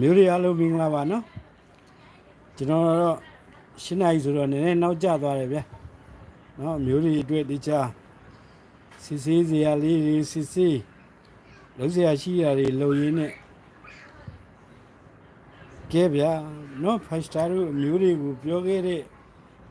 မျိုးတွေအားလုံးမင်္ဂလာပါနော်ကျွန်တော်တော့ရှင်းနိုင်ဆိုတော့နည်းနည်းနောက်ကျသွားတယ်ဗျာနော်မျိုးတွေအတွက်တခြားစစ်ဆေးစရာလေးတွေစစ်ဆေးလုံးစရာရှိရာတွေလုံရင်းနဲ့ကဲဗျာနော်ဖိုက်စတာတို့အမျိုးတွေကိုပြောခဲ့တဲ့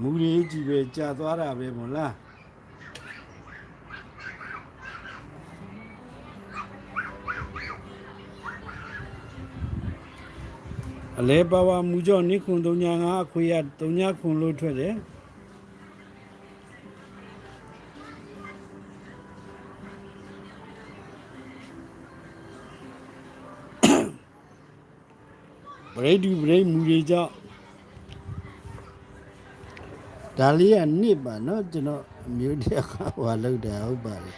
မူတွေကြီးပဲကြာသွားတာပဲမို့လား အလဲပါဝါမူကြောင့်နိခွန်35အခွေရ39ခွန်လို့ထွက်တယ်ဗရိဒူဗရိမူတွေကြောင့်ဒါလေးကနစ်ပါเนาะကျွန်တော်အမျိုးတည်းကဟွာလောက်တာဟုတ်ပါလေ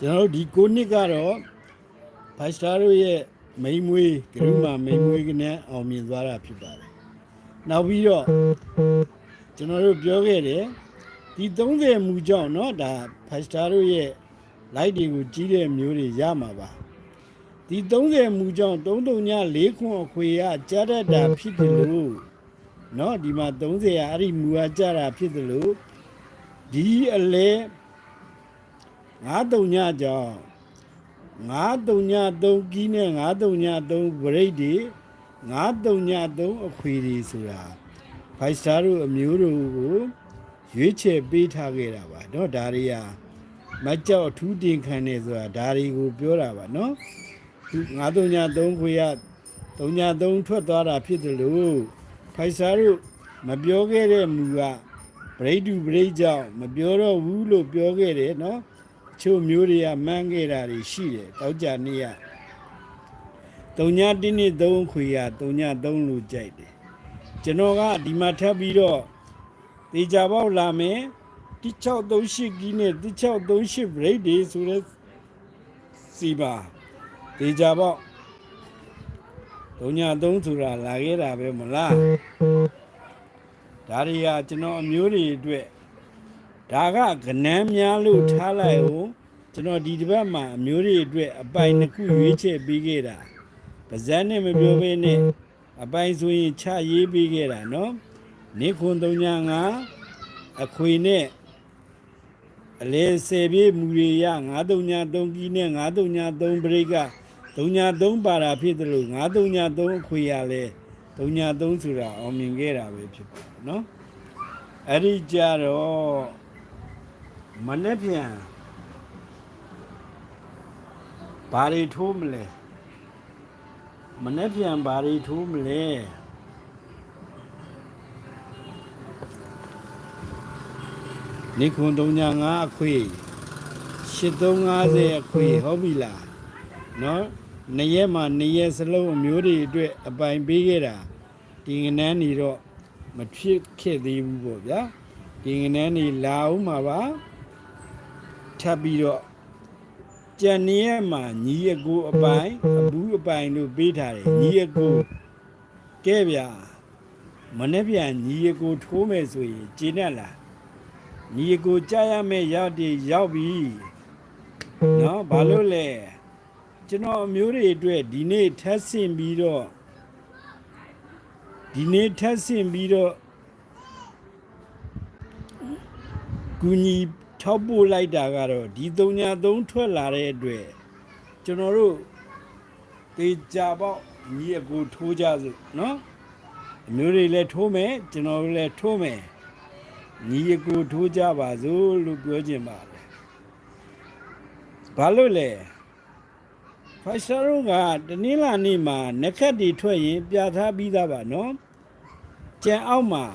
ကျွန်တော်တို့ဒီကိုနှစ်ကတော့ဘိုက်စတာတို့ရဲ့မိန်မွေးဂရုမာမိန်မွေးကနဲ့အောင်မြင်သွားတာဖြစ်ပါတယ်။နောက်ပြီးတော့ကျွန်တော်တို့ပြောခဲ့တယ်ဒီ30မူကြောင့်เนาะဒါဘိုက်စတာတို့ရဲ့ light တွေကိုကြီးတဲ့မျိုးတွေရမှာပါ။ဒီ30မူကြောင့်334ခွန်အခွေကကြားတတ်တာဖြစ်တယ်လို့เนาะဒီမှာ30ကအဲ့ဒီမူကကြားတာဖြစ်တယ်လို့ဒီအလဲ ငါးတုံညကြောင့်ငါးတုံည3ကီးနဲ့ငါးတုံည3ဗရိတ်တွေငါးတုံည3အခွေတွေဆိုတာဖိုက်စတာတို့အမျိုးတို့ကိုရွေးချယ်ပေးထားခဲ့တာပါเนาะဒါတွေကမကြောက်အထူးတင်ခံနေဆိုတာဒါတွေကိုပြောတာပါเนาะသူငါးတုံည3ခွေရတုံည3ထွက်သွားတာဖြစ်တယ်လို့ဖိုက်စတာတို့မပြောခဲ့တဲ့မူကဗရိတ်တူဗရိတ်ကြောင့်မပြောတော့ဘူးလို့ပြောခဲ့တယ်เนาะ ချို့မျိုးတွေကမှန်းခဲ့တာတွေရှိတယ်တောက်ကြနေ့ကတုံညာတင်းနှစ်သုံးခွေရတုံညာသုံးလို့ကြိုက်တယ်ကျွန်တော်ကဒီမှာထပ်ပြီးတော့တေချာပေါက်လာမယ်တိ638ကီးနဲ့တိ638 break တွေဆိုတဲ့စီပါတေချာပေါက်တုံညာသုံးဆိုတာလာခဲ့တာပဲမလားဒါတွေကကျွန်တော်အမျိုးတွေအတွက် ဒါကကနန်းများလို့ထားလိုက်ဦးကျွန်တော်ဒီတစ်ပတ်မှာအမျိုးတွေအတွက်အပိုင်တစ်ခုရွေးချယ်ပေးခဲ့တာပါဇက်နဲ့မပြောဘဲနဲ့အပိုင်ဆိုရင်ချရေးပေးခဲ့တာနော်နေခွန်395အခွေနဲ့အလဲဆယ်ပြေးမူရရ933ကီးနဲ့933ဘရိတ်က393ပါတာဖြစ်တယ်လို့933အခွေရလဲ393ဆိုတာအောင်မြင်ခဲ့တာပဲဖြစ်ပါနော်အဲ့ဒီကြတော့ မနေ့ပြန်ဘာတွေထိုးမလဲမနေ့ပြန်ဘာတွေထိုးမလဲနေခွန်395အခွေ8350အခွေဟုတ်ပြီလားနော်နှစ်ရက်မှာနှစ်ရက်စလုံးအမျိုးတွေအတွက်အပိုင်ပေးခဲ့တာဒီငနန်းနေတော့မဖြစ်ခဲ့သေးဘူးပေါ့ဗျာဒီငနန်းနေလာအောင်မှာပါ ထပ်ပြီးတော့ကြံနေရမှာညီအကိုအပိုင်အဘူးအပိုင်လို့ပေးထားတယ်ညီအကိုကဲဗျာမနေ့ပြန်ညီအကိုထိုးမယ်ဆိုရင်ကျင်းနဲ့လားညီအကိုကြားရမယ်ရောက်တည်ရောက်ပြီနော်ဘာလို့လဲကျွန်တော်အမျိုးတွေအတွက်ဒီနေ့ထပ်ဆင့်ပြီးတော့ဒီနေ့ထပ်ဆင့်ပြီးတော့ကူညီ ထောက်ပို့လိုက်တာကတော့ဒီ၃ညာ၃ထွက်လာတဲ့အတွက်ကျွန်တော်တို့တေချာပေါ့ညီအကိုထိုးကြစို့နော်အမျိုးတွေလည်းထိုးမယ်ကျွန်တော်တို့လည်းထိုးမယ်ညီအကိုထိုးကြပါစို့လို့ပြောခြင်းပါတယ်ဘာလို့လဲဖိုက်ဆာတို့ကတနင်္လာနေ့မှာနှက်ခတ်တွေထွက်ရင် ပြထားပြီးသားပါနော်ကြံအောက်မှာ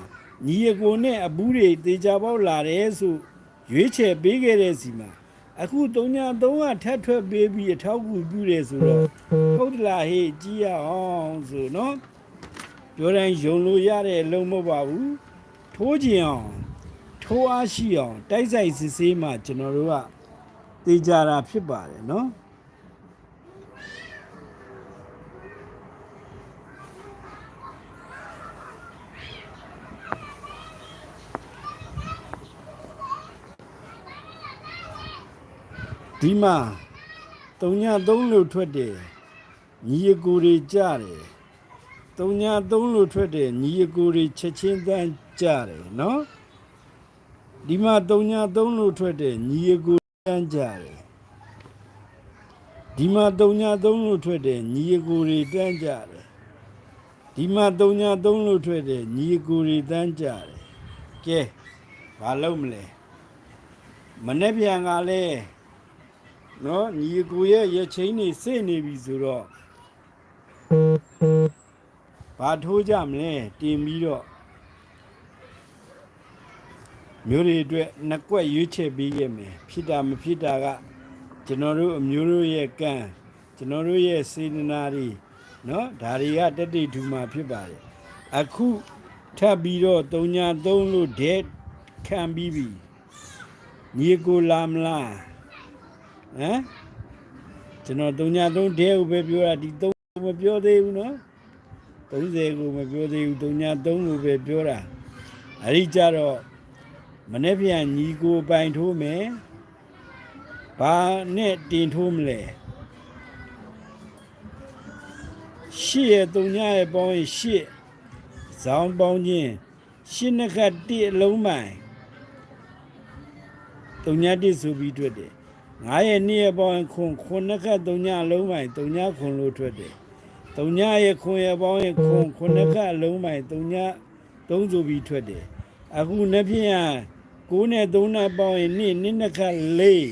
ညီအကိုနဲ့အဘူးတွေတေချာပေါက်လာတယ်ဆို ရွေးချယ်ပေးခဲ့တဲ့စီမှာအခု3ညာ3ကထပ်ထွက်ပေးပြီးအထောက်အကူပြုတယ်ဆိုတော့ဟုတ်လားဟေ့ကြည့်ရအောင်ဆိုနော်ပြောတိုင်းယုံလို့ရတဲ့အလုံးမဟုတ်ပါဘူးထိုးခြင်းအောင်ထိုးအားရှိအောင်တိုက်ဆိုင်စစ်ဆေးမှကျွန်တော်တို့ကတေးကြတာဖြစ်ပါတယ်နော် ဒီမှာတုံညာသုံးလို့ထွက်တယ်ညီအကိုတွေကြတယ်တုံညာသုံးလို့ထွက်တယ်ညီအကိုတွေချက်ချင်းတန်းကြတယ်နော်ဒီမှာတုံညာသုံးလို့ထွက်တယ်ညီအကိုတန်းကြတယ်ဒီမှာတုံညာသုံးလို့ထွက်တယ်ညီအကိုတွေတန်းကြတယ်ဒီမှာတုံညာသုံးလို့ထွက်တယ်ညီအကိုတွေတန်းကြတယ်ကဲဘာလုပ်မလဲမနေ့ပြန်ကလည်း နော်ညီအကိုရဲ့ရချင်းနေစိတ်နေပြီဆိုတော့ဘာထိုးကြမလဲတင်ပြီးတော့မျိုးတွေအတွက်နှစ်ကွက်ရွေးချယ်ပေးခဲ့မယ်ဖြစ်တာမဖြစ်တာကကျွန်တော်တို့အမျိုးတို့ရဲ့ကံကျွန်တော်တို့ရဲ့စေတနာတွေနော်ဒါတွေကတတိထူမှာဖြစ်ပါတယ်အခုထပ်ပြီးတော့3ညာ3လို့ဒဲခံပြီးပြီညီအကိုလာမလား ဟမ်ကျွန်တော်တုံညာသုံးတဲကိုပဲပြောတာဒီသုံးကိုမပြောသေးဘူးနော်30ကိုမပြောသေးဘူးတုံညာသုံးကိုပဲပြောတာအဲ့ဒီကြတော့မနေ့ပြန်ညီကိုပိုင်ထိုးမယ်ဘာနဲ့တင်ထိုးမလဲရှစ်ရဲ့တုံညာရဲ့ပေါင်းရင်ရှစ်ဇောင်းပေါင်းချင်းရှစ်နှစ်ခတ်တိအလုံးမိုင်တုံညာတိဆိုပြီးတွေ့တယ် ငါရဲ့နေ့ရဲ့ပေါင်းခွန်ခွန်နှစ်ခတ်သုံးညအလုံးပိုင်သုံးညခွန်လို့ထွက်တယ်။သုံးညရဲ့ခွန်ရဲ့ပေါင်းရဲ့ခွန်ခွန်နှစ်ခတ်အလုံးပိုင်သုံးညသုံးဆိုပြီးထွက်တယ်။အခုနှစ်ဖြင့်ရကိုးနဲ့သုံးနဲ့ပေါင်းရင်နေ့နှစ်နှစ်ခတ်လေး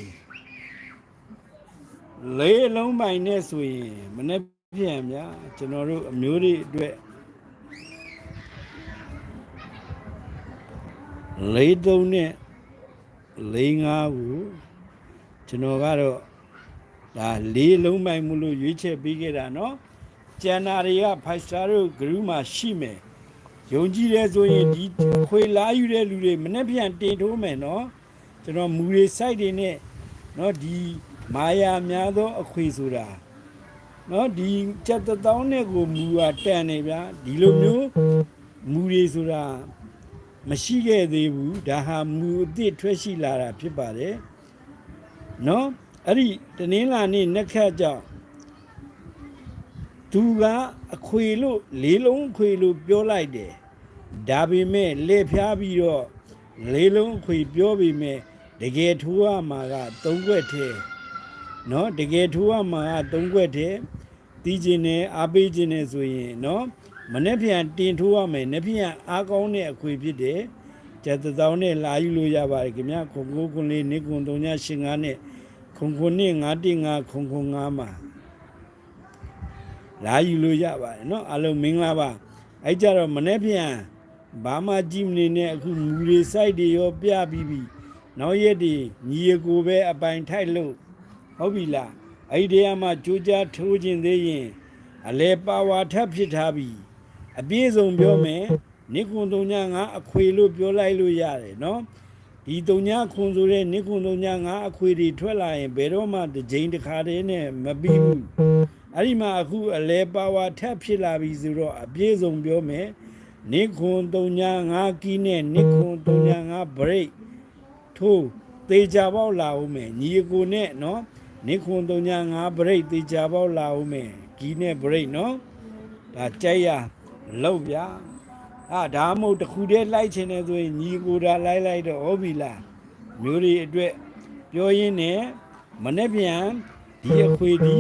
လေးအလုံးပိုင်နဲ့ဆိုရင်မနေ့ပြန်များကျွန်တော်တို့အမျိုးတွေအတွက်လေးသုံးနဲ့လေးငါးကို ကျွန်တော်ကတော့ဒါလေးလုံးပိုင်မှုလို့ရွေးချယ်ပေးခဲ့တာနော်ကျန်တာတွေက5 star တို့ group မှာရှိမယ်ယုံကြည်တယ်ဆိုရင်ဒီခွေလာယူတဲ့လူတွေမနေ့ပြန်တင်ထိုးမယ်နော်ကျွန်တော်မူတွေ site တွေနဲ့နော်ဒီမာယာများသောအခွေဆိုတာနော်ဒီကြက်တောင်းနဲ့ကိုမူဟာတန်နေဗျာဒီလိုမျိုးမူတွေဆိုတာမရှိခဲ့သေးဘူးဒါဟာမူအစ်စ်ထွက်ရှိလာတာဖြစ်ပါတယ် နော်အဲ့ဒီတနင်္လာနေ့နှစ်ခတ်ကြောင့်သူကအခွေလို့လေးလုံးအခွေလို့ပြောလိုက်တယ်ဒါပေမဲ့လေဖျားပြီးတော့လေးလုံးအခွေပြောပေမဲ့တကယ်ထိုးရမှာကသုံးခွက်ထဲနော်တကယ်ထိုးရမှာကသုံးခွက်ထဲတီးခြင်းနဲ့အားပေးခြင်းနဲ့ဆိုရင်နော်မနေ့ပြန်တင်ထိုးရမယ်နေ့ပြန်အားကောင်းတဲ့အခွေဖြစ်တယ်ကျက်တောင်းနဲ့လာယူလို့ရပါတယ်ခင်ဗျာခုံကိုခွန်လေးနေကွန်3ညရှင်9နဲ့ ခုံခွန်နဲ့9တိ9ခုံခွန်9မှာလာယူလို့ရပါတယ်เนาะအလုံးမင်္ဂလာပါအဲ့ကြတော့မနေ့ပြန်ဘာမှကြည့်မနေနဲ့အခုမူတွေ site တွေရောပြပြီးပြီနောက်ရက်တွေညီရကိုပဲအပိုင်ထိုက်လို့ဟုတ်ပြီလားအဲ့ဒီတည်းကမှကြိုးကြားထိုးခြင်းသေးရင်အလဲပါဝါထပ်ဖြစ်ထားပြီအပြည့်စုံပြောမယ်နိကွန်တုံညာငါအခွေလို့ပြောလိုက်လို့ရတယ်เนาะ ဒီတုံညာခွန်ဆိုတဲ့နိခွန်တုံညာငါအခွေတွေထွက်လာရင်ဘယ်တော့မှတစ်ကြိမ်တစ်ခါတည်းနဲ့မပြီးဘူးအဲ့ဒီမှာအခုအလဲပါဝါထပ်ဖြစ်လာပြီဆိုတော့အပြည့်စုံပြောမယ်နိခွန်တုံညာငါကီးနဲ့နိခွန်တုံညာငါဘရိတ်ထိုးသေချာပေါက်လာဦးမယ်ညီကိုနဲ့နော်နိခွန်တုံညာငါဘရိတ်သေချာပေါက်လာဦးမယ်ကီးနဲ့ဘရိတ်နော်ဒါကြိုက်ရလောက်ဗျာ အာဒါမှမဟုတ်တစ်ခုတည်းလိုက်ချင်တယ်ဆိုရင်ညီကိုဒါလိုက်လိုက်တော့ဟုတ်ပြီလား မျိုးတွေအတွက်ပြောရင်းနဲ့မနေ့ပြန်ဒီအခွေဒီ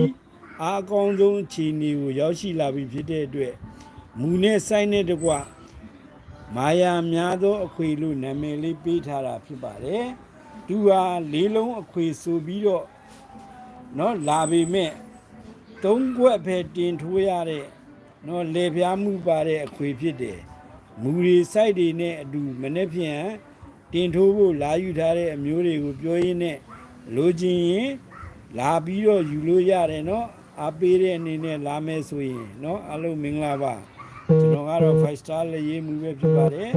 အားအကောင်းဆုံးအခြေအနေကိုရောက်ရှိလာပြီဖြစ်တဲ့အတွက်မူနဲ့ဆိုင်တဲ့တကွမာယာများသောအခွေလို့နာမည်လေးပေးထားတာဖြစ်ပါတယ်သူဟာလေးလုံးအခွေဆိုပြီးတော့เนาะလာပေမဲ့သုံးခွက်ပဲတင်ထိုးရတဲ့เนาะလေပြားမှုပါတဲ့အခွေဖြစ်တယ် မူရီစိုက်တွေနဲ့အတူမနေ့ဖြန်တင်ထိုးဖို့လာယူထားတဲ့အမျိုးတွေကိုပြောရင်းနဲ့လိုချင်ရင်လာပြီးတော့ယူလို့ရတယ်နော်အားပေးတဲ့အနေနဲ့လာမယ်ဆိုရင်နော်အားလုံးမင်္ဂလာပါကျွန်တော်ကတော့ five star လေးရေးမှုပဲဖြစ်ပါတယ်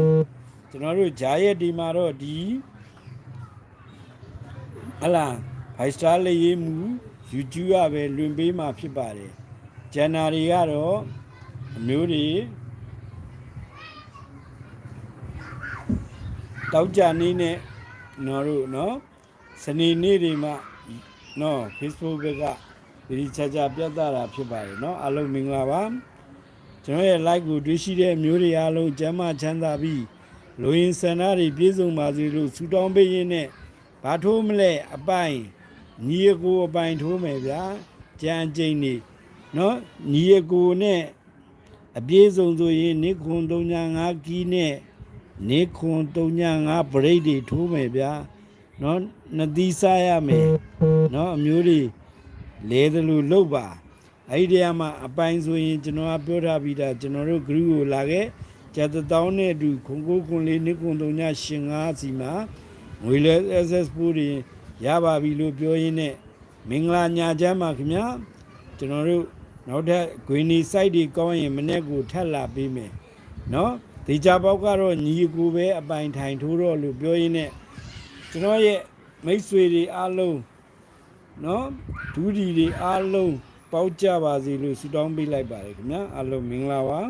ကျွန်တော်တို့ဂျာရဲ့ဒီမှာတော့ဒီဟလာ five star လေးရေးမှု YouTube ကပဲလွင်ပေးမှာဖြစ်ပါတယ်ဂျန်နာတွေကတော့အမျိုးတွေ တောက်ကြနေနဲ့နော်တို့နော်စနေနေ့တွေမှာနော် Facebook ကဒီချာချာပြသတာဖြစ်ပါတယ်နော်အားလုံးမင်္ဂလာပါကျွန်တော်ရဲ့ like ကိုတွေ့ရှိတဲ့မျိုးတွေအားလုံးကျမ်းမာချမ်းသာပြီးလူရင်းဆန္ဒတွေပြည့်စုံပါစေလို့ဆုတောင်းပေးရင်းနဲ့ဘာထိုးမလဲအပိုင်ညီအကိုအပိုင်ထိုးမယ်ဗျာကြံကြိန်နေနော်ညီအကိုနဲ့အပြည့်စုံဆိုရင်နိခွန်35ကီးနဲ့ နေခွန်305ပရိတ်တွေထိုးမယ်ဗျာเนาะနသီးစားရမယ်เนาะအမျိုးတွေလဲတယ်လို့လုပ်ပါအဲ့ဒီတည်းမှာအပိုင်ဆိုရင်ကျွန်တော်ကပြောထားပြီးသားကျွန်တော်တို့ group ကိုလာခဲ့ကျက်တောင်းနဲ့အတူခွန်ကိုခွန်လေးနေခွန်305ရှင်5စီမှာငွေလဲ SS ပိုးတွေရပါပြီလို့ပြောရင်းနဲ့မင်္ဂလာညာချမ်းပါခင်ဗျာကျွန်တော်တို့နောက်ထပ်ဂွေနီ site တွေကောင်းရင်မနေ့ကိုထပ်လာပေးမယ်เนาะ ဒေချာပေါက်ကတော့ညီကိုပဲအပိုင်ထိုင်ထိုးတော့လို့ပြောရင်းနဲ့ကျွန်တော်ရဲ့မိတ်ဆွေတွေအားလုံးနော်ဒူးဒီတွေအားလုံးပေါက်ကြပါစေလို့ဆုတောင်းပေးလိုက်ပါတယ်ခင်ဗျာအားလုံးမင်္ဂလာပါ